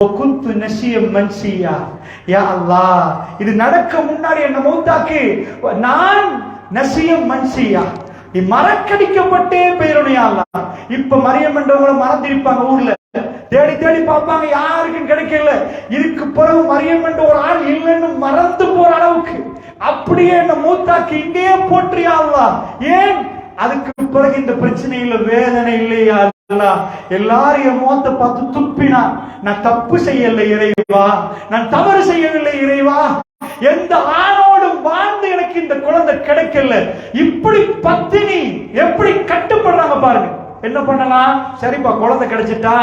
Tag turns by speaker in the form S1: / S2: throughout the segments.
S1: குந்து நசியம் மன்சியா யா அல்லா இது நடக்க முன்னாடி என்ன மௌத்தாக்கு நான் நசியம் மன்சியா நீ மறக்கடிக்கப்பட்டே போயிடணும் யா இப்ப மரியம் என்றவங்கள மறந்திருப்பாங்க ஊர்ல தேடி தேடி பார்ப்பாங்க யாருக்கும் கிடைக்கல இதுக்கு பிறகு மரியம் என்ற ஒரு ஆள் இல்லைன்னு மறந்து போற அளவுக்கு அப்படியே என்ன மூத்தாக்கு இங்கேயே போற்றியா ஏன் அதுக்கு பிறகு இந்த பிரச்சனையில வேதனை இல்லையா? எல்லாரையும் மோத்த பார்த்து துப்பினா நான் தப்பு செய்யல இறைவா நான் தவறு செய்யவில்லை இறைவா எந்த ஆணோடும் வாழ்ந்து எனக்கு இந்த குழந்தை கிடைக்கல. இப்படி பத்தினி எப்படி கட்டுப்படுறாங்க பாருங்க. என்ன பண்ணலாம்? சரிப்பா குழந்தை கிடைச்சிட்டா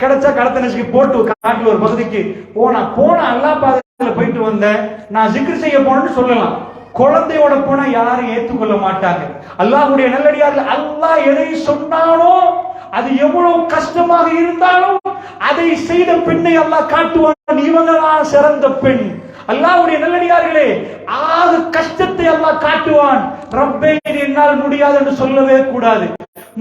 S1: கிடைச்சா கடத்த நெசுக்கு போட்டு காட்டுல ஒரு பகுதிக்கு போனா போனா அல்லா பாதையில போயிட்டு வந்தேன். நான் ஜிக்ர் செய்ய போனேன்னு சொல்லலாம். குழந்தையோட போனா யாரும் ஏத்துக்கொள்ள மாட்டாங்க. அல்லாஹ்வுடைய நல்லடியார்கள் அல்லாஹ் எதை சொன்னானோ அது எவ்வளவு கஷ்டமாக இருந்தாலும் அதை செய்த பெண்ணை அல்லாஹ் காட்டுவான். இவங்களா சிறந்த பெண். அல்லாஹ்வுடைய நல்லடியார்களே ஆக கஷ்டத்தை அல்லாஹ் காட்டுவான். ரப்பே என்னால் முடியாது என்று சொல்லவே கூடாது.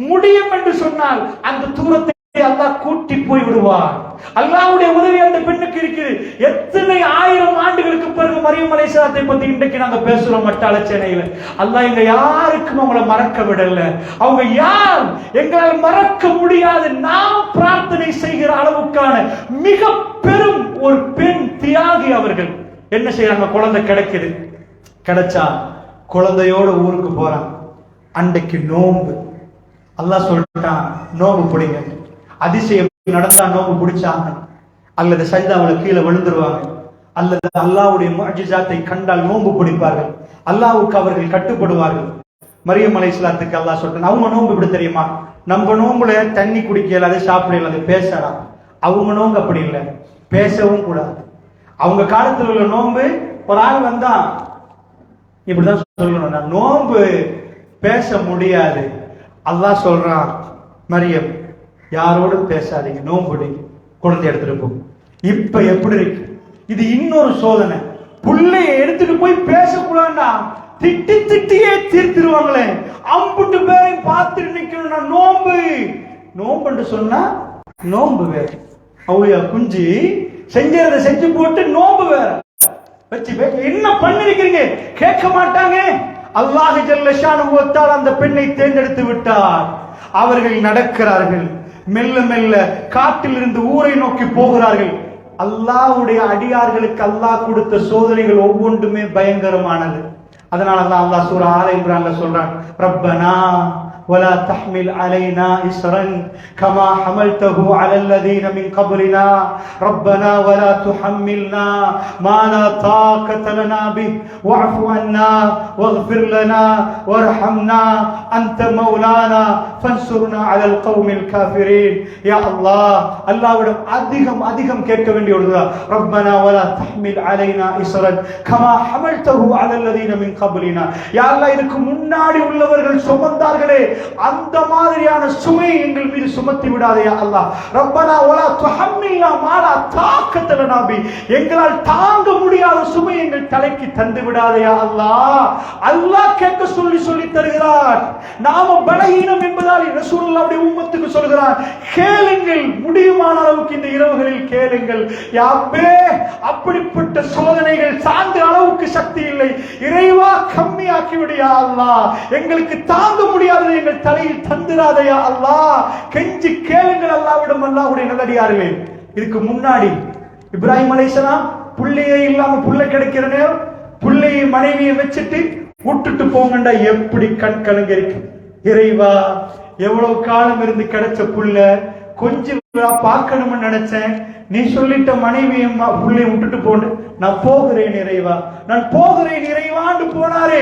S1: முடியும் என்று சொன்னால் அந்த தூரத்தை அல்லாஹ் கூட்டி போய் விடுவார் அல்லாவுடைய உதவி அந்த பெண்ணுக்கு இருக்குது. எத்தனை ஆயிரம் ஆண்டுகளுக்கு பிறகு மரியம் அலைஹிஸ்ஸலாத்தை பத்தி இன்றைக்கு நாங்க பேசுறோம் மட்டாள சென்னையில அல்லாஹ் எங்க யாருக்கும் அவங்கள மறக்க விடல. அவங்க யார்? எங்களால் மறக்க முடியாது. நாம் பிரார்த்தனை செய்கிற அளவுக்கான மிக பெரும் ஒரு பெண் தியாகி அவர்கள். என்ன செய்யறாங்க குழந்தை கிடைக்குது. கிடைச்சா குழந்தையோட ஊருக்கு போறான். அன்றைக்கு நோன்பு. அல்லாஹ் சொல்லிட்டான் நோம்பு பிடிங்க. அதிசயம் நடந்தா நோம்பு முடிச்சாங்க. அல்லது சஜிதாவில் கீழே விழுந்துருவாங்க. அல்லது அல்லாவுடைய முஅஜிசாத்தை கண்டால் நோன்பு பிடிப்பார்கள். அல்லாவுக்கு அவர்கள் கட்டுப்படுவார்கள். மரியம் அலைஹிஸ்ஸலாத்துக்கு அல்லா சொல்றேன் அவங்க நோன்பு இப்படி தெரியுமா? நம்ம நோம்புல தண்ணி குடிக்கல அதை சாப்பிடல அது பேசலாம். அவங்க நோம்பு அப்படி இல்லை. பேசவும் கூடாது. அவங்க காலத்துல உள்ள நோன்பு ஒரு ஆள் வந்தா இப்படிதான் சொல்லணும். நான் நோன்பு பேச முடியாது. அல்லாஹ் சொல்றான் மரியம் யாரோடும் பேசாதீங்க நோம்புடிங்க குழந்தை எடுத்துட்டு போகும் இப்ப எப்படி இருக்கு? இது இன்னொரு சோதனை. புள்ளைய எடுத்துட்டு போய் பேசக்கூடாண்டா திட்டி திட்டியே தீர்த்திருவாங்களே. அம்புட்டு பேரையும் பார்த்துட்டு நிக்கணும்னா நோம்பு நோம்புன்னு சொன்னா நோன்பு வேற. அவளையா குஞ்சு செஞ்சதை செஞ்சு போட்டு நோம்பு வேற. வச்சு பே- என்ன பண்ணிருக்கிறீங்க? கேட்க மாட்டாங்க. அல்லாஹ் ஜல்லஷானு ஒத்தால் அந்த பெண்ணை தேர்ந்தெடுத்து விட்டார். அவர்கள் நடக்கிறார்கள். மெல்ல மெல்ல காட்டில் இருந்து ஊரை நோக்கி போகிறார்கள். அல்லாவுடைய அடியார்களுக்கு அல்லாஹ் கொடுத்த சோதனைகள் ஒவ்வொன்றுமே பயங்கரமானது. அதனால தான் அல்லாஹ் சூரா ஆலை இம்ரான்ல சொல்றான் ரப்பனா ولا تحمل علينا إسرا كما حملته على الذين من قبلنا ربنا ولا تحملنا ما لا طاقة لنا به واعف عنا واغفر لنا وارحمنا أنت مولانا فانصرنا على القوم الكافرين يا الله الله விடம் அதிகம் அதிகம் கேட்க வேண்டிய ஒன்று ربنا ولا تحمل علينا إسرا كما حملته على الذين من قبلنا يا الله இதுக்கு முன்னாடி உள்ளவர்கள் சுமந்தார்களே அந்த மாதிரியான சுமை எங்கள் மீது சுமத்தி விடாதே யா அல்லாஹ். ரப்பனா ஒலா துஹம்மில்லா மாலா தாக்கத்துல நாபி. எங்களால் தாங்க முடியாத சுமை எங்கள் தலைக்கு தந்து விடாதே அல்லாஹ். அல்லாஹ் கேட்க சொல்லி சொல்லி தருகிறார். நாம பலகீனம் என்பதால் அப்படி உம்மத்துக்கு சொல்கிறார். கேளுங்கள் முடியுமான அளவுக்கு இந்த இரவுகளில் கேளுங்கள். யாப்பே அப்படிப்பட்ட சோதனைகள் சார்ந்த அளவுக்கு சக்தி இல்லை. இறைவா கம்மியாக்கி விடியா அல்லாஹ். எங்களுக்கு தாங்க முடியாததை எங்கள் தலையில் தந்துராதையா அல்லா கெஞ்சி கேளுங்கள் அல்லாவிடம் அல்லாவுடைய நல்லடியார்களே. இதுக்கு முன்னாடி இப்ராஹிம் அலைஹிஸ்ஸலாம் புள்ளையே இல்லாம புள்ள கிடைக்கிற நேரம் புள்ளையை மனைவியை வச்சுட்டு விட்டுட்டு போங்கண்டா எப்படி கண் கலங்க இருக்கு இறைவா எவ்வளவு காலம் இருந்து கிடைச்ச புள்ள? கொஞ்சம் பார்க்கணும்னு நினைச்சேன். நீ சொல்லிட்ட மனைவியும் உள்ளே விட்டுட்டு போண்டு. நான் போகிறேன் இறைவா. நான் போகிறேன் இறைவான்னு போனாரே.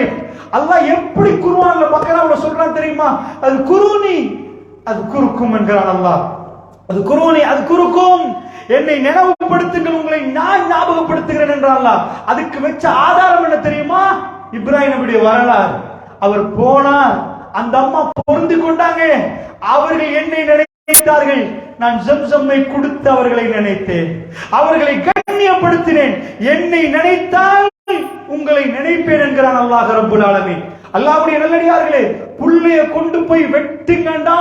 S1: அல்லாஹ் எப்படி குருவான்ல அவளை சொல்றான் தெரியுமா? அது குருணி அது குறுக்கும் என்கிறான் அல்லாஹ். அது குருவனி அது குறுக்கும். என்னை நினைவுபடுத்துங்கள் உங்களை நான் ஞாபகப்படுத்துகிறேன் என்றான்லா அதுக்கு வச்ச ஆதாரம் என்ன தெரியுமா? இப்ராஹிம் வரலாறு. அவர் போனார். அந்த அம்மா பொருந்து கொண்டாங்க. அவர்கள் என்னை நினைத்தார்கள். நான் ஜம்சம்மை கொடுத்து அவர்களை நினைத்தேன். அவர்களை கண்ணியப்படுத்தினேன். என்னை நினைத்தால் உங்களை நினைப்பேன் என்கிறான் அல்லாஹ் ரபுல் ஆலமி அல்லாவுடைய நல்லடியார்களே புள்ளைய கொண்டு போய் வெட்டுங்கண்டா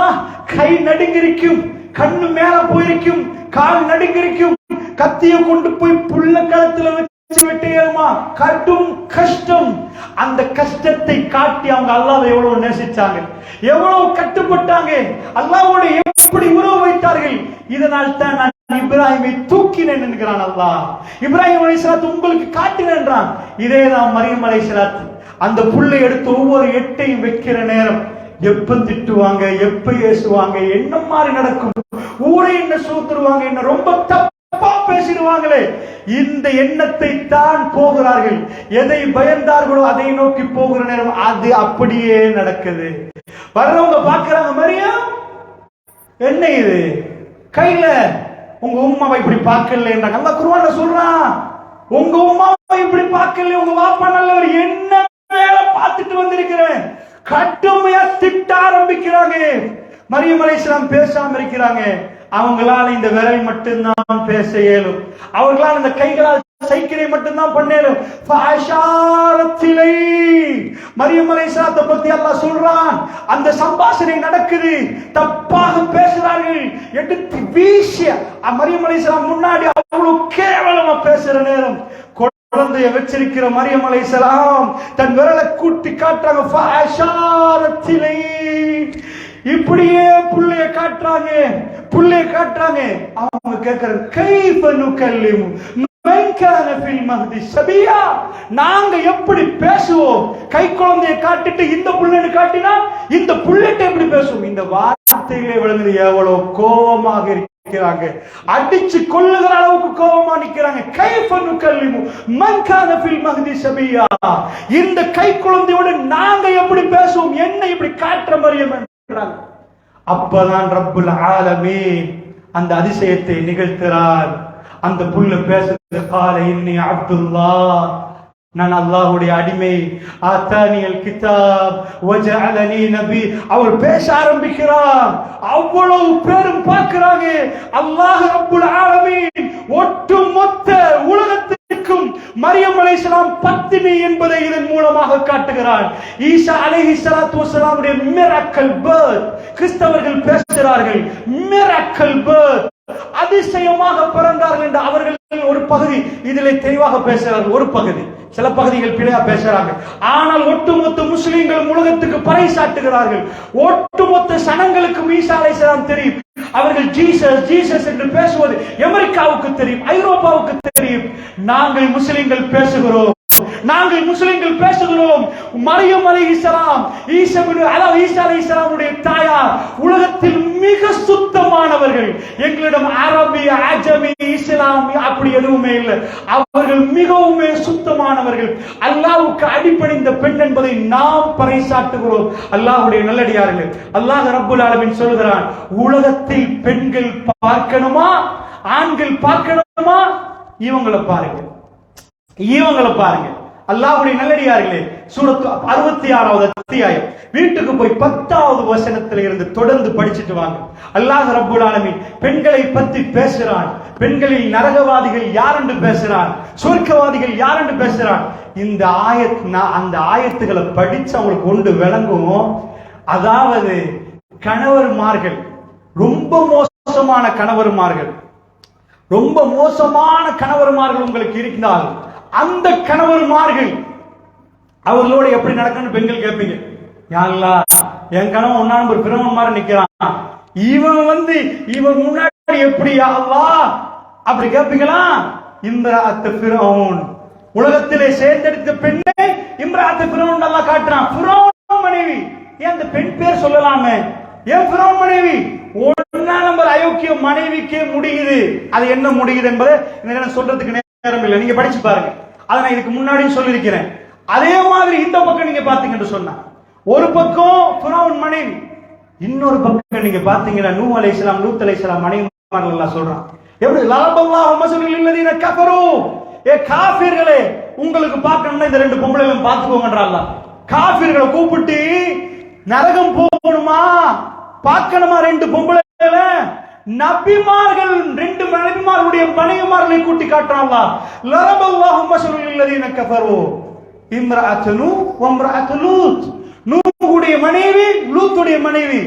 S1: கை நடுங்கிருக்கும் கண்ணு மேல போயிருக்கும் கால் நடுங்கிருக்கும் கத்திய கொண்டு போய் புள்ள களத்துல வச்சு கடும் கஷ்டம். அந்த கஷ்டத்தை காட்டி அவங்க அல்லாவை எவ்வளவு நேசிச்சாங்க? எவ்வளவு கட்டுப்பட்டாங்க? அல்லாவோட எப்படி உறவு வைத்தார்கள்? இதனால் தான் நான் இப்ராஹிமை தூக்கினேன் என்கிறான் அல்லாஹ். இப்ராஹிம் அலைசலாத் உங்களுக்கு காட்டினேன்றான் இதேதான் மரியம் அலைசலாத் அந்த புள்ளை எடுத்து ஒவ்வொரு எட்டையும் வைக்கிற நேரம் எப்ப திட்டுவாங்க எப்ப ஏசுவாங்க என்ன மாதிரி நடக்கும்? ஊரை என்ன சூத்துருவாங்க என்ன ரொம்ப தப்பு பேசிடுவாங்களே இந்த எண்ணத்தை தான் போகிறார்கள். எதை பயந்தார்களோ அதை நோக்கி போகிற நேரம் அது அப்படியே நடக்குது. வர்றவங்க பாக்குறாங்க மரியா என்ன இது? கையில உங்க உம்மாவை இப்படி பார்க்கலன்றாங்க அந்த குருவான சொல்றான் உங்க உமாவை இப்படி பார்க்கல உங்க வாப்பா நல்லவர். என்ன வேலை பார்த்துட்டு வந்திருக்கிறேன்? கடுமையா திட்ட ஆரம்பிக்கிறாங்க. மரியம் அலை பேசாம இருக்கிறாங்க. அவங்களால இந்த விரல் மட்டும்தான் பேச இயலும். அவர்களால் இந்த கைகளால் சைக்கிளை மட்டும்தான் பண்ணேலும் ஃபாஷாரத்திலை மரியம் அலைஹிஸ்ஸலாத்தை பத்தி அல்லாஹ் சொல்றான் அந்த சம்பாஷணை நடக்குது. தப்பாக பேசுறார்கள். எடுத்து வீசிய மரியமலை மரியம் முன்னாடி அவ்வளவு கேவலமா பேசுற நேரம். குழந்தைய வச்சிருக்கிற மரியமலை சலாம் தன் விரலை கூட்டி காட்டுறாங்க. ஃபாஷாரத்திலை இப்படியே புள்ளைய காட்டுறாங்க. புள்ளைய காட்டுறாங்க. அவங்க கேட்கறாங்க கைஃப நுகல்லிமு நாங்க எப்படி பேசுவோம்? கை குழந்தையை காட்டிட்டு இந்த புள்ளைன்னு காட்டினா இந்த புள்ளைட்ட எப்படி பேசுவோம்? இந்த வார்த்தைகளை விழுந்து எவ்வளவு கோபமாக இருக்கிறாங்க. அடிச்சு கொள்ளுகிற அளவுக்கு கோபமா நிக்கிறாங்க. கை நுகல்லிமு மன் கான ஃபில் மஹ்தி சபியா இந்த கை குழந்தையோட நாங்க எப்படி பேசுவோம்? என்ன இப்படி காட்டுற மரியம் அப்பதான் ரப்புல் ஆலமீன் அந்த அதிசயத்தை நிகழ்த்துறார் அந்த புல்ல பேசுறது கால இன்னி அப்துல்லா நான் அல்லாஹுடைய அடிமை. ஆத்தானியல் கிதாப் வஜஅலனி நபி. அவர் பேச ஆரம்பிக்கிறார் அவ்வளவு பேரும் பார்க்கிறாங்க. அல்லாஹ் ரப்புல் ஆலமீன் ஒட்டுமொத்த இருக்கும் மரியம் அலைசலாம் பத்தினி என்பதை இதன் மூலமாக காட்டுகிறார். ஈசா அலைஹி சலாத்து வசலாமுடைய மிராக்கல் பர்த் கிறிஸ்தவர்கள் பேசுகிறார்கள் மிராக்கல் பர்த் அதிசயமாக பிறந்தார்கள் என்று அவர்கள் ஒரு பகுதி இதில் தெளிவாக பேசுகிறார்கள். ஒரு பகுதி. சில பகுதிகள் பிழையா பேசுறாங்க ஆனால் ஒட்டுமொத்த முஸ்லிம்கள் உலகத்துக்கு பறைசாட்டுகிறார்கள் ஒட்டுமொத்த சனங்களுக்கு மீசாலை தெரியும். அவர்கள் ஜீசஸ் ஜீசஸ் என்று பேசுவது அமெரிக்காவுக்கு தெரியும் ஐரோப்பாவுக்கு தெரியும். நாங்கள் முஸ்லிம்கள் பேசுகிறோம். நாங்கள் முஸ்லிம்கள் பேசுகிறோம். மரியம் அலி இஸ்லாம் ஈசபின் அதாவது ஈசா அலைஹிஸ்ஸலாமுடைய தாயார் உலகத்தில் மிக சுத்தமானவர்கள். எங்களிடம் அரபி அஜமி இஸ்லாம் அப்படி எதுவுமே இல்லை. அவர்கள் மிகவும் சுத்தமானவர்கள். அல்லாவுக்கு அடிப்படைந்த பெண் என்பதை நாம் பறைசாட்டுகிறோம் அல்லாஹுடைய நல்லடியார்கள் அல்லாஹ் ரப்புல் ஆலமின் சொல்கிறான் உலகத்தில் பெண்கள் பார்க்கணுமா? ஆண்கள் பார்க்கணுமா? இவங்களை பாருங்க. இவங்களை பாருங்க. அல்லாஹ்வுடைய நல்லடியார்களே சூரத்து அறுபத்தி ஆறாவது அத்தியாயம். வீட்டுக்கு போய் பத்தாவது வசனத்துல இருந்து தொடர்ந்து படிச்சுட்டு வாங்க. அல்லாஹ் ரப்புல் ஆலமின் பெண்களை பத்தி பேசுறான். பெண்களில் நரகவாதிகள் யார் என்று பேசுறான். சொர்க்கவாதிகள் யார் என்று பேசுறான். இந்த ஆயத் நான் அந்த ஆயத்துகளை படிச்சு அவங்களுக்கு கொண்டு விளங்கும் அதாவது கணவர்மார்கள் ரொம்ப மோசமான கணவர்மார்கள் ரொம்ப மோசமான கணவர்மார்கள் உங்களுக்கு இருக்கிறார்கள் அந்த கணவர்மார்கள் அவர்களோட எப்படி நடக்கணும்னு பெண்கள் கேட்பீங்க. யாருலா என் கணவன் ஒன்னா நம்பர் பிரமன் மாதிரி நிக்கிறான். இவன் வந்து இவன் முன்னாடி எப்படி அல்லா? அப்படி கேட்பீங்களா? இம்ராத் பிரவுன் உலகத்திலே சேர்ந்தெடுத்த பெண்ணை இம்ராத் பிரவுன் நல்லா காட்டுறான். ஃபிரௌன் மனைவி. ஏன் அந்த பெண் பேர் சொல்லலாமே? ஏன் பிரவுன் மனைவி? ஒன்னா நம்பர் அயோக்கிய மனைவிக்கே முடியுது. அது என்ன முடியுது என்பதை சொல்றதுக்கு நேரம் இல்லை. நீங்க படிச்சு பாருங்க. அதை நான் இதுக்கு முன்னாடியும் சொல்லியிருக்கிறேன். அதே மாதிரி இந்த பக்கம் நீங்க பாத்தீங்கன்னு சொன்னா ஒரு பக்கம் ஃபிரௌன் மனைவி இன்னொரு பக்கம் நீங்க பாத்தீங்கன்னா நூ அலைசலாம் லூத் அலைஹிஸ்ஸலாம் மனைவிமார்கள் எல்லாம் சொல்றான். எப்படி? லாபல்லாஹு மஸலுல் இல்லதீன கஃபரு. ஏ காஃபிர்களே உங்களுக்கு பார்க்கணும்னா இந்த ரெண்டு பொம்பளைகளும் பார்த்துக்கோங்கன்றால காஃபிர்களை கூப்பிட்டு நரகம் போகணுமா? பார்க்கணுமா ரெண்டு பொம்பளை நபிமார்கள் ரெண்டு நபிமார்களுடைய மனைவிமார்களை கூட்டி காட்டுறாங்க லரபல்லாஹு மஸலுல் இல்லதீன கஃபரு. இம்ரஅத்து நூ வம்ரஅத்து லூத். நூஹுடைய மனைவி லூத்துடைய மனைவி.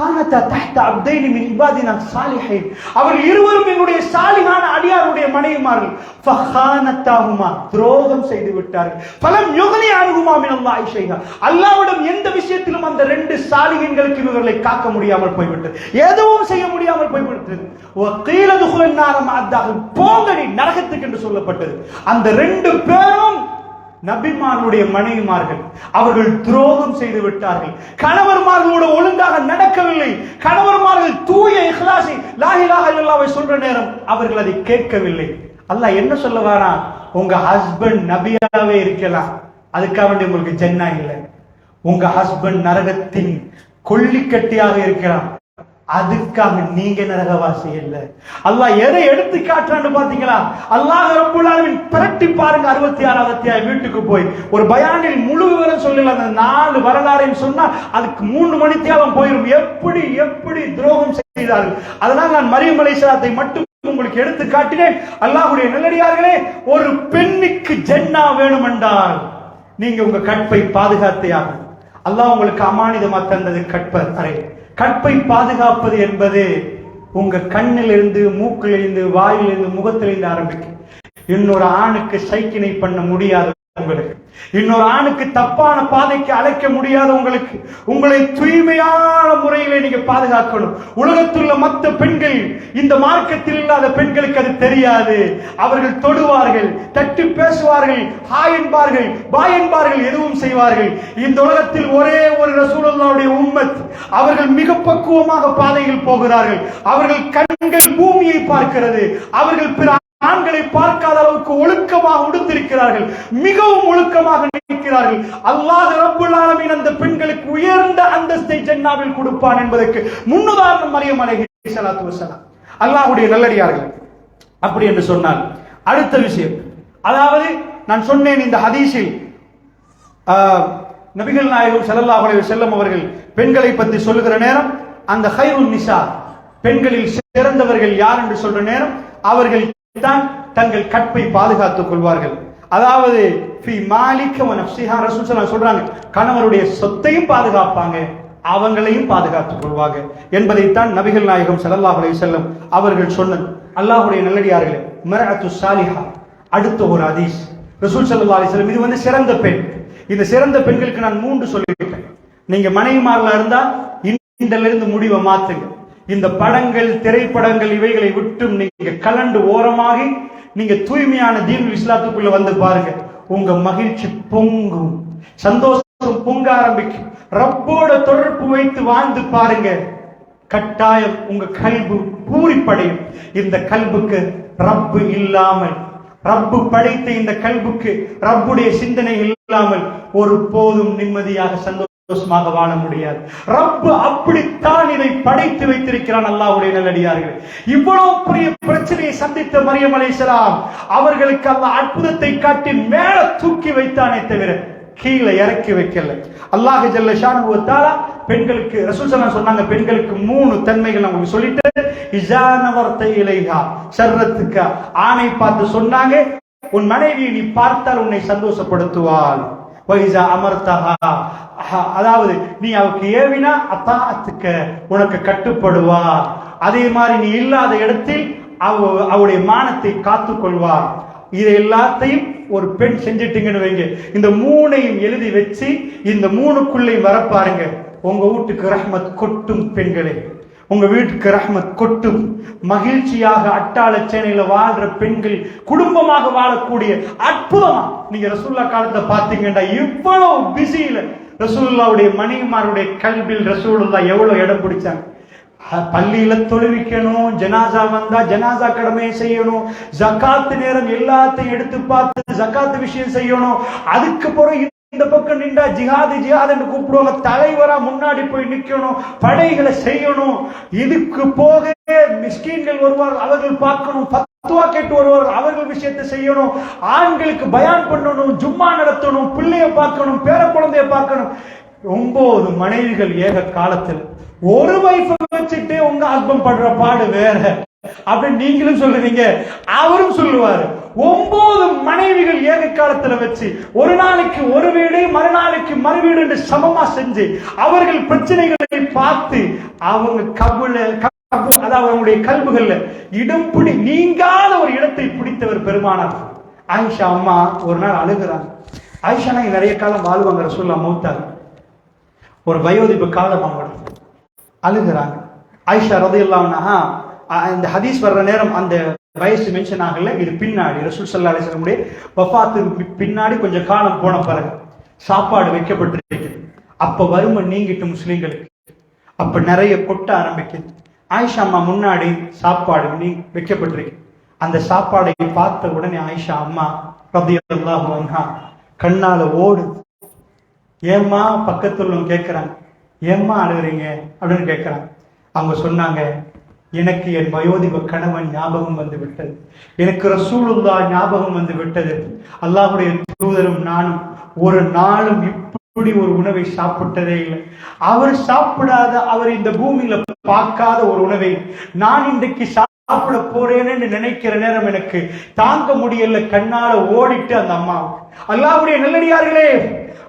S1: கானத்தா தஹ்த அப்தைனி மின் இபாதினா சாலிஹைன். அவர்கள் இருவரும் என்னுடைய சாலிகான அடியாருடைய மனைவிமார்கள். ஃபஹானத்தாஹுமா துரோகம் செய்து விட்டார்கள். பலம் யுகனி அனுகுமா மின் அல்லாஹ் ஷைஹா. அல்லாஹ்விடம் எந்த விஷயத்திலும் அந்த ரெண்டு சாலிகங்களுக்கு இவர்களை காக்க முடியாமல் போய்விட்டது. எதுவும் செய்ய முடியாமல் போய்விட்டது. வகீல துகுலன் நாரம் அத்தாஹும் போங்கடி நரகத்துக்கு என்று சொல்லப்பட்டது. அந்த ரெண்டு பேரும் நபிமார்களுடைய மனைவிமார்கள் அவர்கள் துரோகம் செய்து விட்டார்கள். கணவர்மார்களோட ஒழுங்காக நடக்கவில்லை. கணவர்மார்கள் தூய இஹ்லாசி லாஹிலாஹ இல்லல்லாஹ்வை சொல்ற நேரம் அவர்கள் அதை கேட்கவில்லை. அல்லாஹ் என்ன சொல்ல வாரான்? உங்க ஹஸ்பண்ட் நபியாவே இருக்கலாம். அதுக்காக வேண்டி உங்களுக்கு ஜென்னா இல்லை. உங்க ஹஸ்பண்ட் நரகத்தின் கொல்லிக்கட்டியாக இருக்கலாம். அதுக்காக நீங்க நரகவாசி இல்லை அல்லாஹ் எதை எடுத்து காட்டுறான்னு பாத்தீங்களா அல்லாஹ் ரப்புல்லாவின் திரட்டி பாருங்க அறுபத்தி ஆறாவது அத்தியாயம் வீட்டுக்கு போய். ஒரு பயானில் முழு விவரம் சொல்லல அந்த நாலு வரலாறுன்னு சொன்னா அதுக்கு மூணு மணி தேவம் போயிடும் எப்படி எப்படி துரோகம் செய்தார்கள்? அதனால் நான் மரியம் அலைஹிஸ்ஸலாத்தை மட்டும் உங்களுக்கு எடுத்து காட்டினேன். அல்லாஹுடைய நல்லடியார்களே ஒரு பெண்ணுக்கு ஜென்னா வேணுமென்றால் நீங்க உங்க கற்பை பாதுகாத்தே ஆகும் அல்லாஹ் உங்களுக்கு அமானிதமா தந்தது கற்பர் அறை. கற்பை பாதுகாப்பது என்பது உங்க கண்ணிலிருந்து மூக்கிலிருந்து வாயிலிருந்து முகத்திலிருந்து ஆரம்பிக்கும். இன்னொரு ஆணுக்கு சைக்கினை பண்ண முடியாது. உங்களுக்கு. இன்னொரு ஆணுக்கு தப்பான பாதைக்கு அழைக்க முடியாத உங்களுக்கு. உங்களை தூய்மையான முறையில நீங்க பாதுகாக்கணும். உலகத்துள்ள மற்ற பெண்கள் இந்த மார்க்கத்தில் இல்லாத பெண்களுக்கு அது தெரியாது. அவர்கள் தொடுவார்கள் தட்டி பேசுவார்கள் ஹாய் என்பார்கள் பாய் என்பார்கள் எதுவும் செய்வார்கள். இந்த உலகத்தில் ஒரே ஒரு ரசூலுல்லாவுடைய உம்மத் அவர்கள் மிக பக்குவமாக பாதையில் போகிறார்கள். அவர்கள் கண்கள் பூமியை பார்க்கிறது. அவர்கள் பிற ஆண்களை பார்க்காத அளவுக்கு ஒழுக்கமாக உடுத்திருக்கிறார்கள். மிகவும் ஒழுக்கமாக நிற்கிறார்கள் அல்லாஹ் ரப்புல் அந்த பெண்களுக்கு உயர்ந்த அந்தஸ்தை ஜன்னாவில் கொடுப்பான் என்பதற்கு முன்னுதாரணம் மரியம் அலைஹி சலாத்து வசலாம் அல்லாஹுடைய நல்லடியார்கள் அப்படி என்று சொன்னார் அடுத்த விஷயம். அதாவது நான் சொன்னேன் இந்த ஹதீஸில் ஆஹ், நபிகள் நாயகம் ஸல்லல்லாஹு செல்லும் அவர்கள் பெண்களை பற்றி சொல்லுகிற நேரம் அந்த ஹைருன் நிஷா பெண்களில் சிறந்தவர்கள் யார் என்று சொல்ற நேரம் அவர்கள் தான் தங்கள் கற்பை பாதுகாத்துக் கொள்வார்கள். அதாவது சொல்றாங்க கணவருடைய சொத்தையும் பாதுகாப்பாங்க அவங்களையும் பாதுகாத்துக் கொள்வாங்க. என்பதைத்தான் நபிகள் நாயகம் ஸல்லல்லாஹு செல்லும் அவர்கள் சொன்னது. அல்லாஹுடைய நல்லடியார்களே மரஅத்து சாலிஹா அடுத்த ஒரு அதீஸ் ரசூல் சல்லா அலைஹி இது வந்து சிறந்த பெண் இந்த சிறந்த பெண்களுக்கு நான் மூன்று சொல்லிவிட்டேன் நீங்க மனைவிமாரில் இருந்தா இன்றிலிருந்து முடிவை மாத்துங்க. இந்த படங்கள் திரைப்படங்கள் இவைகளை விட்டும் நீங்க கலண்டு ஓரமாகி நீங்க தூய்மையான தீன் இஸ்லாத்துக்குள்ள வந்து பாருங்க. உங்க மகிழ்ச்சி பொங்கும். சந்தோஷம் பொங்க ஆரம்பிக்கும். ரப்போட தொடர்பு வைத்து வாழ்ந்து பாருங்க. கட்டாயம் உங்க கல்பு பூரிப்படையும். இந்த கல்புக்கு ரப்பு இல்லாமல் ரப்பு படைத்த இந்த கல்புக்கு ரப்புடைய சிந்தனை இல்லாமல் ஒரு போதும் நிம்மதியாக சந்தோஷம் சந்தோஷமாக வாழ முடியாது. ரப்பு அப்படித்தான் இதை படைத்து வைத்திருக்கிறான் அல்லாஹ்வுடைய நல்லடியார்கள். இவ்வளவு பெரிய பிரச்சனையை சந்தித்த மரியம் அலைஹிஸ்ஸலாம் அவர்களுக்கு அந்த அற்புதத்தை காட்டி மேல தூக்கி வைத்தானே தவிர கீழே இறக்கி வைக்கல. அல்லாஹ் ஜல்ல பெண்களுக்கு ரசூல் சொன்னாங்க பெண்களுக்கு மூணு தன்மைகள் நான் உங்களுக்கு சொல்லிட்டு இஜானவர்த்தை இலைஹா சர்ரத்துக்கு ஆணை பார்த்து சொன்னாங்க உன் மனைவியை நீ பார்த்தால் உன்னை சந்தோஷப்படுத்துவாள் வைசா அமர்த்தகா அஹா, அதாவது நீ அவருக்கு ஏவினா அத்தாத்துக்க உனக்கு கட்டுப்படுவா. அதே மாதிரி நீ இல்லாத இடத்தில் அவ அவளுடைய மானத்தை காத்து கொள்வார் இது எல்லாத்தையும் ஒரு பெண் செஞ்சிட்டீங்கன்னு வைங்க. இந்த மூணையும் எழுதி வச்சு இந்த மூணுக்குள்ளே வர பாருங்க உங்க வீட்டுக்கு ரஹ்மத் கொட்டும் பெண்களே. உங்க வீட்டுக்கு ரஹ்மத் கொட்டும். மகிழ்ச்சியாக அட்டாள சேனையில வாழ்ற பெண்கள் குடும்பமாக வாழக்கூடிய அற்புதமா. நீங்க ரசூல்லா காலத்தை பார்த்தீங்கன்னா இவ்வளவு பிஸியில ரசூல்லாவுடைய மணிமாருடைய கல்வியில் ரசூலுல்லா எவ்வளவு இடம் பிடிச்சாங்க? பள்ளியில தொழுவிக்கணும் ஜனாசா வந்தா ஜனாசா கடமையை செய்யணும் ஜக்காத்து நேரம் எல்லாத்தையும் எடுத்து பார்த்து ஜக்காத்து விஷயம் செய்யணும். அதுக்கு பிறகு இந்த பக்கம் நின்றா ஜிஹாது ஜிஹாத் என்று கூப்பிடுவாங்க. தலைவரா முன்னாடி போய் நிக்கணும் படைகளை செய்யணும். இதுக்கு போக மிஸ்கீன்கள் வருவார்கள் அவர்கள் பார்க்கணும் பத்துவா கேட்டு வருவார்கள் அவர்கள் விஷயத்தை செய்யணும். ஆண்களுக்கு பயான் பண்ணணும் ஜும்மா நடத்தணும் பிள்ளைய பார்க்கணும் பேர குழந்தைய பார்க்கணும். ஒன்பது மனைவிகள் ஏக காலத்தில் ஒரு வயசு வச்சுட்டு உங்க ஹஸ்பண்ட் படுற பாடு வேற. அப்படின்னு நீங்களும் சொல்லுவீங்க அவரும் சொல்லுவாரு. ஒன்பது மனைவிகள் ஏக காலத்துல வச்சு ஒரு நாளைக்கு ஒரு வீடு மறுநாளைக்கு மறு வீடு என்று சமமா செஞ்சு அவர்கள் பிரச்சனைகளை பார்த்து அவங்க கபுல கபு அதாவது அவங்களுடைய கல்புகள்ல இடம் பிடி நீங்காத ஒரு இடத்தை பிடித்தவர் பெருமானார். ஆயிஷா அம்மா ஒரு நாள் அழுகிறாங்க. ஆயிஷா நாங்க நிறைய காலம் வாழ்வாங்க சொல்ல மூத்தார். ஒரு வயோதிப்பு காலம் அவங்களுக்கு அழுகிறாங்க. ஆயிஷா ரதையெல்லாம்னா இந்த ஹதீஸ் வர்ற நேரம் அந்த வயசு மென்ஷன் ஆகல இது பின்னாடி. ரசூல் சல்லா அலிஸ்லமுடைய வஃபாத்துக்கு பின்னாடி கொஞ்சம் காலம் போன பிறகு சாப்பாடு வைக்கப்பட்டிருக்கு அப்ப வறுமை நீங்கிட்டு முஸ்லீம்களுக்கு. அப்ப நிறைய கொட்ட ஆரம்பிக்குது. ஆயிஷா அம்மா முன்னாடி சாப்பாடு நீ வைக்கப்பட்டிருக்கு. அந்த சாப்பாடை பார்த்த உடனே ஆயிஷா அம்மா ரபியல்லாஹு கண்ணால ஓடு. ஏம்மா பக்கத்துல உள்ளவங்க ஏம்மா அழுகுறீங்க? அப்படின்னு கேட்கிறாங்க அவங்க சொன்னாங்க எனக்கு என் வயோதிப கணவன் ஞாபகம் வந்து விட்டது எனக்கு ரசூலுல்லா ஞாபகம் வந்து விட்டது அல்லாஹுடைய தூதரும் நானும் ஒரு நாளும் இப்படி ஒரு உணவை சாப்பிட்டதே இல்லை. அவர் சாப்பிடாத அவர் இந்த பூமியில பார்க்காத ஒரு உணவை நான் இன்றைக்கு சாப்பிட போறேன்னு நினைக்கிற நேரம் எனக்கு தாங்க முடியல கண்ணால ஓடிட்டு அந்த அம்மா. அல்லாஹ்வுடைய நல்லடியார்களே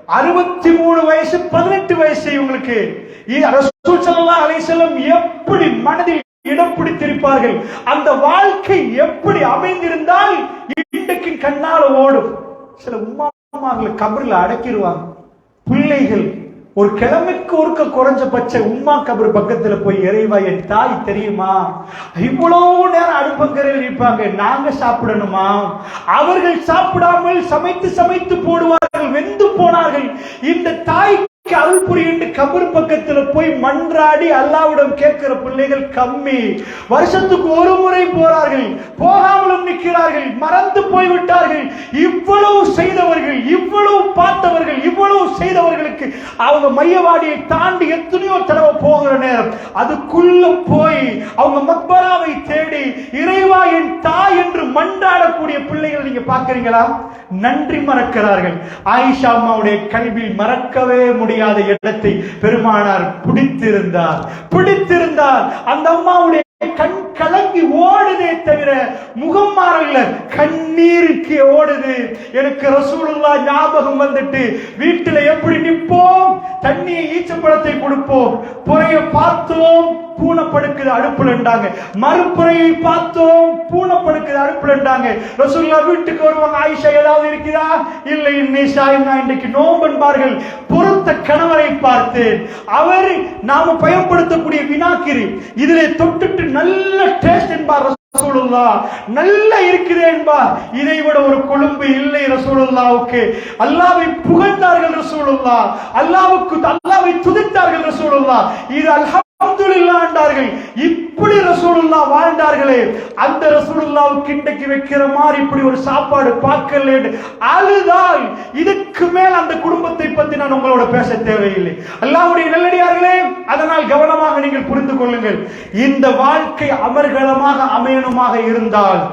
S1: அறுபத்தி மூணு வயசு பதினெட்டு வயசு இவங்களுக்கு. இது ரசூல் எப்படி மனதில் இடம் பிடித்திருப்பார்கள். அந்த வாழ்க்கை எப்படி அமைந்திருந்தால் இன்றைக்கு கண்ணால ஓடும். சில உமாமாங்களை கபரில் அடக்கிடுவாங்க. பிள்ளைகள் ஒரு கிழமைக்கு ஒருக்க குறைஞ்ச பச்சை உம்மா கபர் பக்கத்துல போய் இறைவா என் தாய் தெரியுமா? இவ்வளவு நேரம் அடுப்பங்கரையில் இருப்பாங்க நாங்க சாப்பிடணுமா? அவர்கள் சாப்பிடாமல் சமைத்து சமைத்து போடுவார்கள் வெந்து போனார்கள். இந்த தாய் அருள் புரியுண்டு கபர் பக்கத்துல போய் மன்றாடி அல்லாவிடம் கேட்கிற பிள்ளைகள் கம்மி. வருஷத்துக்கு ஒரு முறை போறார்கள். போகாமலும் நிற்கிறார்கள். மறந்து போய்விட்டார்கள். இவ்வளவு செய்தவர்கள் இவ்வளவு பார்த்தவர்கள் இவ்வளவு செய்தவர்களுக்கு அவங்க மையவாடியை தாண்டி எத்தனையோ தடவை போகிற நேரம். அதுக்குள்ள போய் அவங்க மக்பராவை தேடி இறைவா என் தாய் என்று மன்றாடக்கூடிய பிள்ளைகள் நீங்க பாக்குறீங்களா நன்றி மறக்கிறார்கள். ஆயிஷா அம்மாவுடைய கல்வி மறக்கவே முடியும் முடியாத இடத்தை பெருமானார் பிடித்திருந்தார். பிடித்திருந்தார். அந்த அம்மாவுடைய தவிர முகம் மாறல கண்ணீருக்கு ஓடுது. எனக்கு ரசூலுல்லா ஞாபகம் வந்துட்டு வீட்டுல எப்படி நிற்போம்? தண்ணியை ஈச்சப்பழத்தை கொடுப்போம். புறைய பார்த்தோம் பூனை படுக்குது அடுப்புலண்டாங்க மறுப்புறையை பார்த்தோம் பூனை படுக்குது அடுப்புலண்டாங்க ரசூல்லா வீட்டுக்கு வருவாங்க ஆயிஷா ஏதாவது இருக்குதா? இல்லை இன்னைஷா நான் இன்றைக்கு நோம்பன்பார்கள் பொறுத்த கணவரை பார்த்தேன். அவர் நாம பயன்படுத்தக்கூடிய வினாக்கிரி இதிலே தொட்டுட்டு நல்ல டேஸ்ட் என்பார் நல்ல இருக்கிறேன் என்பார் இதை விட ஒரு கொழும்பு இல்லை ரசூலுல்லாவுக்கு அல்லாவை புகழ்ந்தார்கள் ரசூலுல்லா அல்லாவுக்கு அல்லாவை துதித்தார்கள் ரசூலுல்லா இது அல்ஹா என்றார்கள். இப்படி ரசூலுல்லா வாழ்ந்தார்களே அந்த ரசூலுல்லாவுக்கு இன்றைக்கு வைக்கிற மாதிரி இப்படி ஒரு சாப்பாடு பார்க்கல அழுதால் இதுக்கு மேல் அந்த குடும்பத்தை பத்தி நான் உங்களோட பேச தேவையில்லை. அல்லாவுடைய நல்லடியார்களே அதனால் கவனமாக நீங்கள் புரிந்து கொள்ளுங்கள். இந்த வாழ்க்கை அமர்கலமாக அமையணுமாக இருந்தால்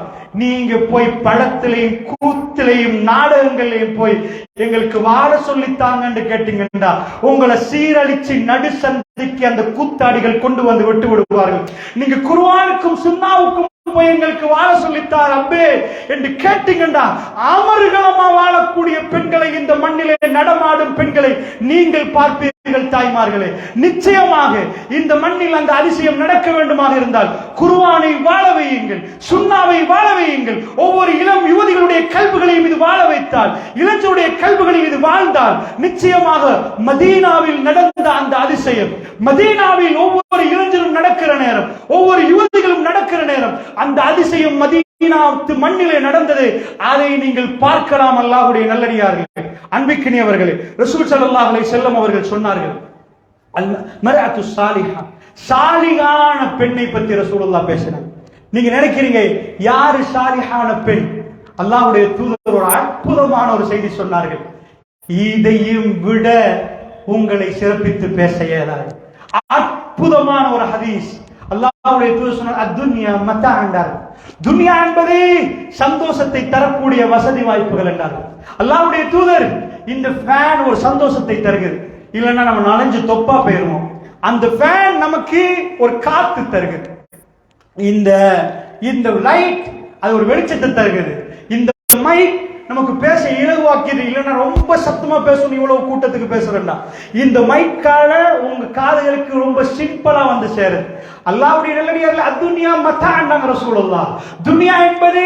S1: நீங்க போய் படத்திலையும் கூத்திலையும் நாடகங்களையும் போய் எங்களுக்கு வாழ சொல்லித்தாங்கன்னு கேட்டீங்கன்னா உங்களை சீரழிச்சு நடுசன் அந்த கூத்தாடிகள் கொண்டு வந்து விட்டு விடுவார்கள். நீங்க குருவானுக்கும் சுண்ணாவுக்கும் எங்களுக்கு வாழ சொல்லித்தார் அம்பே என்று கேட்டீங்கன்னா அமர்கலமா வாழக்கூடிய பெண்களை இந்த மண்ணிலே நடமாடும் பெண்களை நீங்கள் பார்ப்பீர்கள். தாய்மார்களே நிச்சயமாக இந்த மண்ணில் அந்த அதிசயம் நடக்க வேண்டுமாக இருந்தால் குருவானை வாழ வையுங்கள் சுண்ணாவை வாழ வையுங்கள். ஒவ்வொரு இளம் யுவதிகளுடைய கல்விகளையும் இது வாழ வைத்தால் இளைஞருடைய கல்விகளையும் இது வாழ்ந்தால் நிச்சயமாக மதீனாவில் நடந்த அந்த அதிசயம் மதீனாவில் ஒவ்வொரு இளைஞரும் நடக்கிற நேரம் ஒவ்வொரு யுவதிகளும் நடக்கிற நேரம் அந்த அதிசயம் மதீனாத்து மண்ணிலே நடந்தது. அதை நீங்கள் பார்க்கலாம் அல்லாஹுடைய நல்லடியார்கள். அன்பிக்கினியவர்களே ரசூல் ஸல்லல்லாஹு செல்லும் செல்லம் அவர்கள் சொன்னார்கள் அல் சாலிஹா சாலிகான பெண்ணை பத்தி ரசூலுல்லா பேசினாங்க நீங்க நினைக்கிறீங்க யாரு சாலிஹான பெண்? அல்லாஹ்வுடைய தூதர் ஒரு அற்புதமான ஒரு செய்தி சொன்னார்கள். இதையும் விட உங்களை சிறப்பித்து பேச இயலாது. அற்புதமான ஒரு ஹதீஸ். அல்லாவுடைய தூதர் சொன்னார் அத்துன்யா மத்தா என்றார் துன்யா என்பது சந்தோஷத்தை தரக்கூடிய வசதி வாய்ப்புகள் என்றார்கள் அல்லாவுடைய தூதர் இந்த ஃபேன் ஒரு சந்தோஷத்தை தருகிறது இல்லைன்னா நம்ம நனைஞ்சு தொப்பா போயிருவோம் அந்த ஃபேன் நமக்கு ஒரு காத்து தருகிறது இந்த இந்த லைட் அது ஒரு வெளிச்சத்தை தருகிறது. இந்த இந்த மைக் நமக்கு பேச இலகுவாக்கியது இல்லைன்னா ரொம்ப சத்தமா பேசணும் இவ்வளவு கூட்டத்துக்கு பேச வேண்டாம் இந்த மைக்கால உங்க காதுகளுக்கு ரொம்ப சிம்பிளா வந்து சேருது அல்லாவுடைய நல்லடியார்கள் அதுனியா மத்தாண்டாங்கிற சூழல்லா துனியா என்பது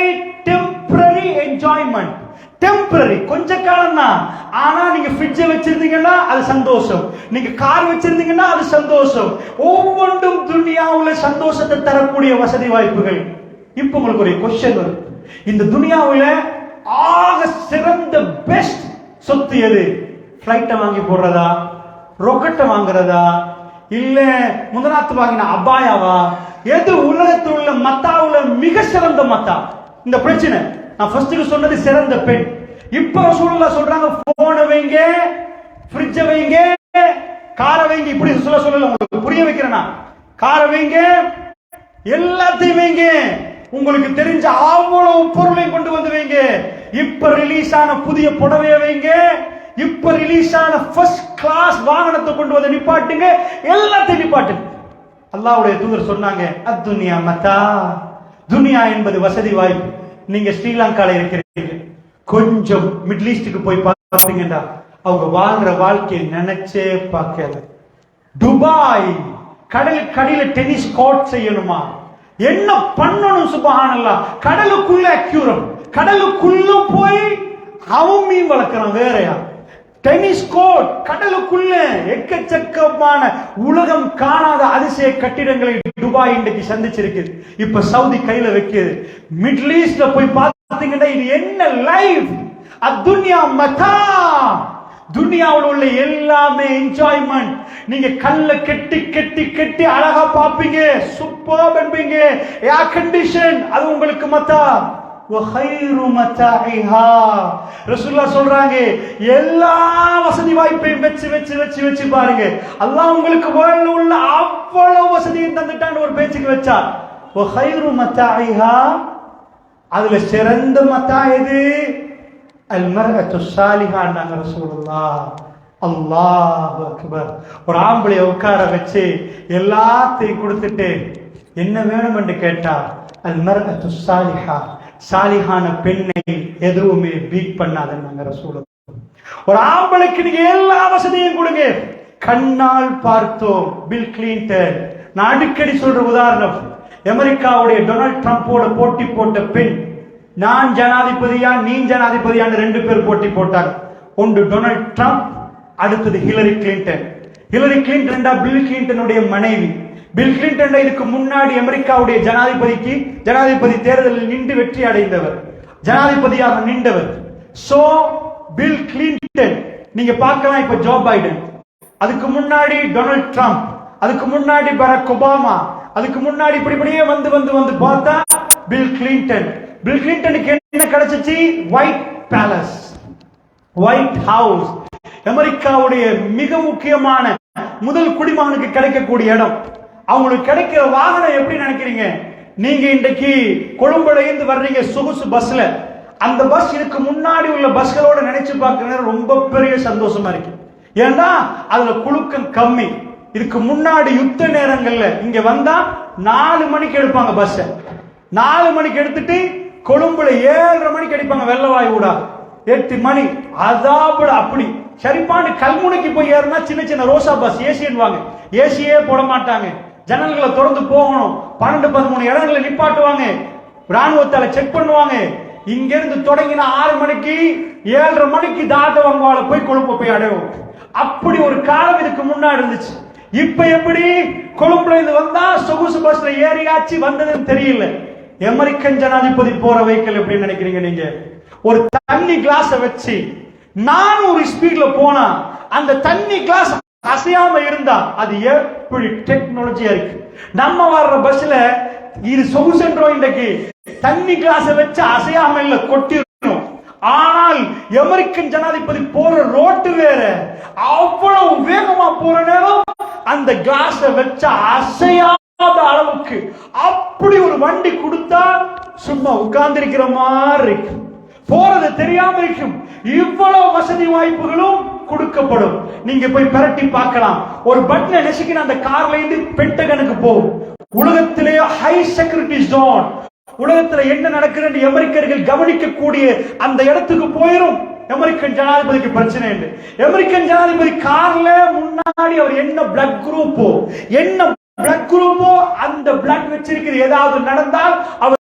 S1: டெம்பரரி என்ஜாய்மெண்ட் டெம்பரரி கொஞ்ச காலம் தான் ஆனா நீங்க ஃப்ரிட்ஜை வச்சிருந்தீங்கன்னா அது சந்தோஷம். நீங்க கார் வச்சிருந்தீங்கன்னா அது சந்தோஷம். ஒவ்வொன்றும் துனியாவுல சந்தோஷத்தை தரக்கூடிய வசதி வாய்ப்புகள். இப்போ உங்களுக்கு ஒரு கொஸ்டின் வரும். இந்த துனியாவுல ஆக சிறந்த பெஸ்ட் சொத்து எது? ஃப்ளைட்டை வாங்கி போடுறதா? ரொக்கெட்டை வாங்குறதா? இல்ல முதலாத்து வாங்கின அபாயாவா? எது உலகத்தில் உள்ள மத்தாவுல மிக சிறந்த மத்தா? இந்த பிரச்சனை. நான் ஃபர்ஸ்ட்டுக்கு சொன்னது சிறந்த பெண். இப்போ சூழல சொல்றாங்க போனை வைங்க ஃப்ரிட்ஜை வைங்க காரை வைங்க. இப்படி சொல்ல சொல்லல உங்களுக்கு புரிய வைக்கிறேன்னா காரை வைங்க எல்லாத்தையும் வைங்க. உங்களுக்கு தெரிஞ்ச அவ்வளவு பொருளையும் கொண்டு வந்து வைங்க. இப்ப ரிலீஸ் ஆன புதிய புடவைய வைங்க. இப்ப ரிலீஸ் ஆன ஃபர்ஸ்ட் கிளாஸ் வாகனத்தை கொண்டு வந்து நிப்பாட்டுங்க. எல்லாத்தையும் நிப்பாட்டுங்க அல்லாவுடைய தூதர் சொன்னாங்க அத்துனியா மத்தா. துனியா என்பது வசதி வாய்ப்பு. நீங்க ஸ்ரீலங்கால இருக்கிறீங்க. கொஞ்சம் மிடில் ஈஸ்டுக்கு போய் பார்த்தீங்கன்னா அவங்க வாழ்ற வாழ்க்கையை நினைச்சே பார்க்கல துபாய் கடல் கடையில் டென்னிஸ் கோர்ட் செய்யணுமா? என்ன பண்ணணும் சுபஹானல்லா? கடலுக்குள்ள அக்யூரம். கடலுக்குள்ள போய் அவன் மீன் வளர்க்கறான் வேறயா? டென்னிஸ் கோர்ட் கடலுக்குள்ள எக்கச்சக்கமான உலகம் காணாத அதிசய கட்டிடங்களை துபாய் இன்றைக்கு சந்திச்சிருக்கு இப்ப சவுதி கையில வைக்குது மிடில் ஈஸ்ட்ல போய் பார்த்தீங்கன்னா இது என்ன லைஃப்? அத்துன்யா மதா! துனியாவில் உள்ள எல்லாமே என்ஜாய்மெண்ட் நீங்க கல்ல கெட்டி கெட்டி கெட்டி அழகா பாப்பீங்க சூப்பரா என்பீங்க. ஏர் கண்டிஷன் அது உங்களுக்கு மத்தா? சொல்றாங்க எல்லா வசதி வாய்ப்பையும் வச்சு வச்சு வச்சு வச்சு பாருங்க. அல்லாஹ் உங்களுக்கு வேர்ல்ட்ல உள்ள அவ்வளவு வசதியும் தந்துட்டான்னு ஒரு பேச்சுக்கு வச்சா ஓ ஹைரு மச்சா ஐஹா அதுல சிறந்த மத்தா எது? அல் மர்அத்து சாலிஹான்னாங்க ரசூலுல்லாஹ் அல்லாஹ் அக்பர். ஒரு ஆம்பளைய உட்கார வச்சு எல்லாத்தையும் கொடுத்துட்டு என்ன வேணும் என்று கேட்டா அல்மரத்து சாலிஹா சாலிஹான பெண்ணை எதுவுமே பீட் பண்ணாதுன்னாங்க ரசூலுல்லாஹ் ஒரு ஆம்பளைக்கு நீங்க எல்லா வசதியும் கொடுங்க. கண்ணால் பார்த்தோம் பில் கிளின்டன் நான் அடிக்கடி சொல்ற உதாரணம் அமெரிக்காவுடைய டொனால்ட் ட்ரம்ப்போட போட்டி போட்ட பெண் நான் ஜனாதிபதியா நீ ஜனாதிபதியான்னு ரெண்டு பேர் போட்டி போட்டாங்க. ஒன்று டொனால்ட் ட்ரம்ப் அடுத்தது Hillary Clinton Hillary Clinton Bill கிளின்டனுடைய மனைவி. பில் கிளின்டன் இதுக்கு முன்னாடி அமெரிக்காவுடைய ஜனாதிபதிக்கு ஜனாதிபதி தேர்தலில் நின்று வெற்றி அடைந்தவர். ஜனாதிபதியாக நின்றவர். சோ பில் கிளின்டன் நீங்க பார்க்கலாம் இப்ப ஜோ பைடன் அதுக்கு முன்னாடி டொனால்ட் ட்ரம்ப் அதுக்கு முன்னாடி பராக் ஒபாமா அதுக்கு முன்னாடி இப்படி இப்படியே வந்து வந்து வந்து பார்த்தா பில் கிளின்டன் பில் கிளின்டனுக்கு என்ன கிடைச்சிச்சு? ஒயிட் பேலஸ் ஒயிட் ஹவுஸ் அமெரிக்காவுடைய மிக முக்கியமான முதல் குடிமகனுக்கு கிடைக்கக்கூடிய இடம். அவங்களுக்கு கிடைக்கிற வாகனம் எப்படி நினைக்கிறீங்க? நீங்க இன்றைக்கு கொழும்புல இருந்து வர்றீங்க சொகுசு பஸ்ல அந்த பஸ் இதுக்கு முன்னாடி உள்ள பஸ்களோட நினைச்சு பார்க்கறது ரொம்ப பெரிய சந்தோஷமா இருக்கு. ஏன்னா அதுல குழுக்கம் கம்மி. இதுக்கு முன்னாடி யுத்த நேரங்கள்ல இங்க வந்தா நாலு மணிக்கு எடுப்பாங்க பஸ் நாலு மணிக்கு எடுத்துட்டு கொழும்புல ஏழரை மணிக்கு அடிப்பாங்க வெள்ளவாய் ஊடா. எட்டு மணி. அதாபுல அப்படி. சரிப்பாண்டு கல்முனைக்கு போய் ஏறினா சின்ன சின்ன ரோசா பஸ் ஏசின்வாங்க ஏசியே போட மாட்டாங்க. ஜன்னல்களை திறந்து போகணும். பன்னெண்டு பதிமூணு இடங்களை நிப்பாட்டுவாங்க. ராணுவத்தால செக் பண்ணுவாங்க. இங்கிருந்து தொடங்கின ஆறு மணிக்கு ஏழரை மணிக்கு தாட்ட போய் கொழும்பு போய் அடைவோம். அப்படி ஒரு காலம் இதுக்கு முன்னாடி இருந்துச்சு. இப்ப எப்படி? கொழும்புல இருந்து வந்தா சொகுசு பஸ்ல ஏறியாச்சு வந்ததுன்னு தெரியல. அமெரிக்கன் ஜனாதிபதி போற வெஹிக்கிள் எப்படின்னு நினைக்கிறீங்க நீங்க? ஒரு தண்ணி கிளாஸ வச்சு நானூறு ஸ்பீட்ல போனா அந்த தண்ணி கிளாஸ் அசையாம இருந்தா அது எப்படி டெக்னாலஜியா இருக்கு? நம்ம வர்ற பஸ்ல இது சொகுசென்றோம் இன்றைக்கு. தண்ணி கிளாஸ வச்சு அசையாம இல்ல கொட்டிடணும். ஆனால் அமெரிக்கன் ஜனாதிபதி போற ரோட்டு வேற. அவ்வளவு வேகமா போற நேரம் அந்த கிளாஸ வச்ச அசையாம அளவுக்கு அப்படி ஒரு வண்டி கொடுத்தா சும்மா உட்கார்ந்திருக்கிற மாதிரி போறது தெரியாம இருக்கும். இவ்வளவு வசதி வாய்ப்புகளும் கொடுக்கப்படும். நீங்க போய் பரட்டி பார்க்கலாம். ஒரு பட்டனை நெசுக்கின அந்த கார்ல இருந்து பென்டகனுக்கு போகும் உலகத்திலே ஹை செக்யூரிட்டி ஜோன் உலகத்துல என்ன நடக்குதுன்னு அமெரிக்கர்கள் கவனிக்கக்கூடிய அந்த இடத்துக்கு போயிரும். அமெரிக்கன் ஜனாதிபதிக்கு பிரச்சனை இல்லை. அமெரிக்கன் ஜனாதிபதி கார்ல முன்னாடி அவர் என்ன பிளட் குரூப்போ என்ன பிளட் குரூப்போ அந்த பிளட் வச்சிருக்கிற ஏதாவது நடந்தால் அவர்